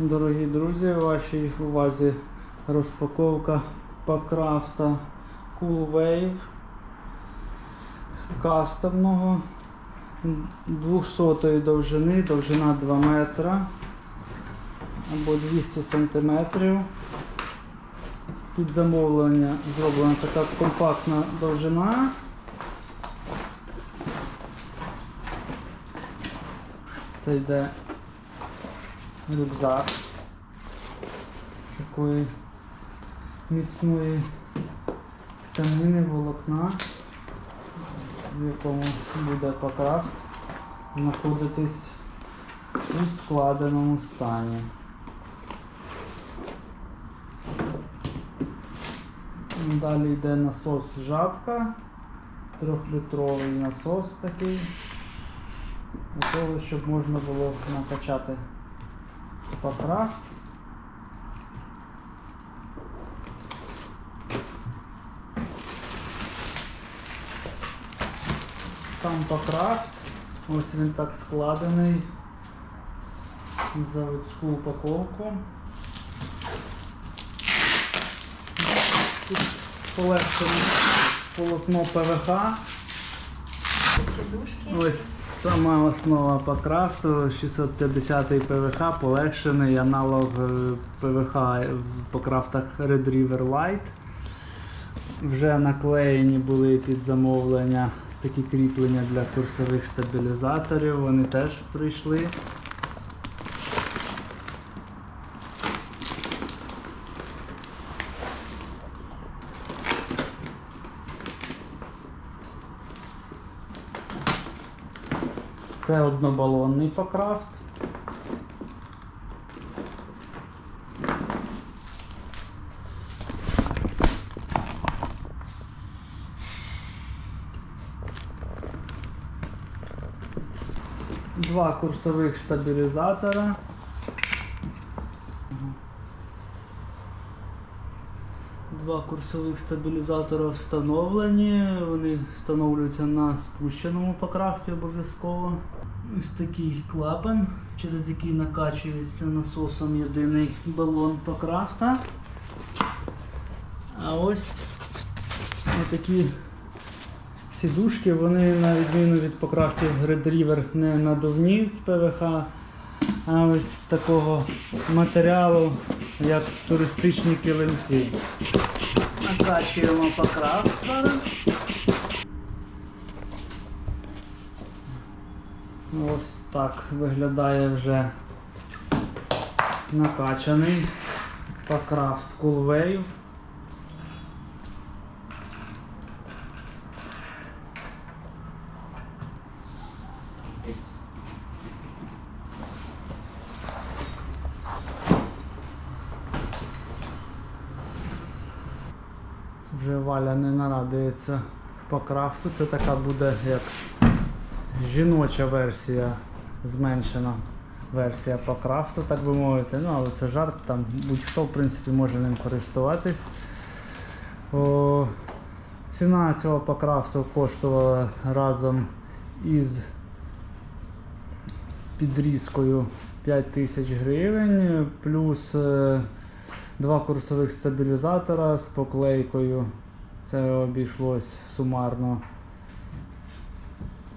Дорогі друзі, вашій увазі розпаковка Пакрафта Cool Wave кастомного 200 довжини, довжина 2 метра або 200 сантиметрів. Під замовлення зроблена така компактна довжина. Це йде рюкзак з такої міцної тканини волокна, в якому буде покрафт знаходитись у складеному стані. Далі йде насос жабка, трьохлітровий насос такий, для того, щоб можна було накачати покрафт. Сам покрафт, ось він так складений в заводську упаковку. Тут полегшене полотно ПВХ. Ось сама основа по крафту 650 ПВХ, полегшений аналог е, ПВХ по крафтах Red River Light. Вже наклеєні були під замовлення такі кріплення для курсових стабілізаторів, вони теж прийшли. Це однобалонний покрафт. Два курсових стабілізатора. Два курсових стабілізатора встановлені. Вони встановлюються на спущеному покрафті обов'язково. Ось такий клапан, через який накачується насосом єдиний балон покрафта. А ось такі сідушки, вони на відміну від покрафтів Red River не надувні з ПВХ, а ось такого матеріалу, як туристичні килимки. Накачуємо покрафт зараз. Ось так виглядає вже накачаний покрафт Cool Wave. Вже Валя не нарадується по крафту. Це така буде як жіноча версія, зменшена версія по крафту, так би мовити. Ну, але це жарт, там будь-хто в принципі може ним користуватись. О, ціна цього по крафту коштувала разом із підрізкою 5 тисяч гривень, плюс е, два курсових стабілізатора з поклейкою. Це обійшлось сумарно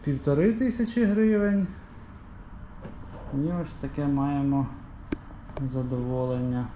півтори тисячі гривень. І ось таке маємо задоволення.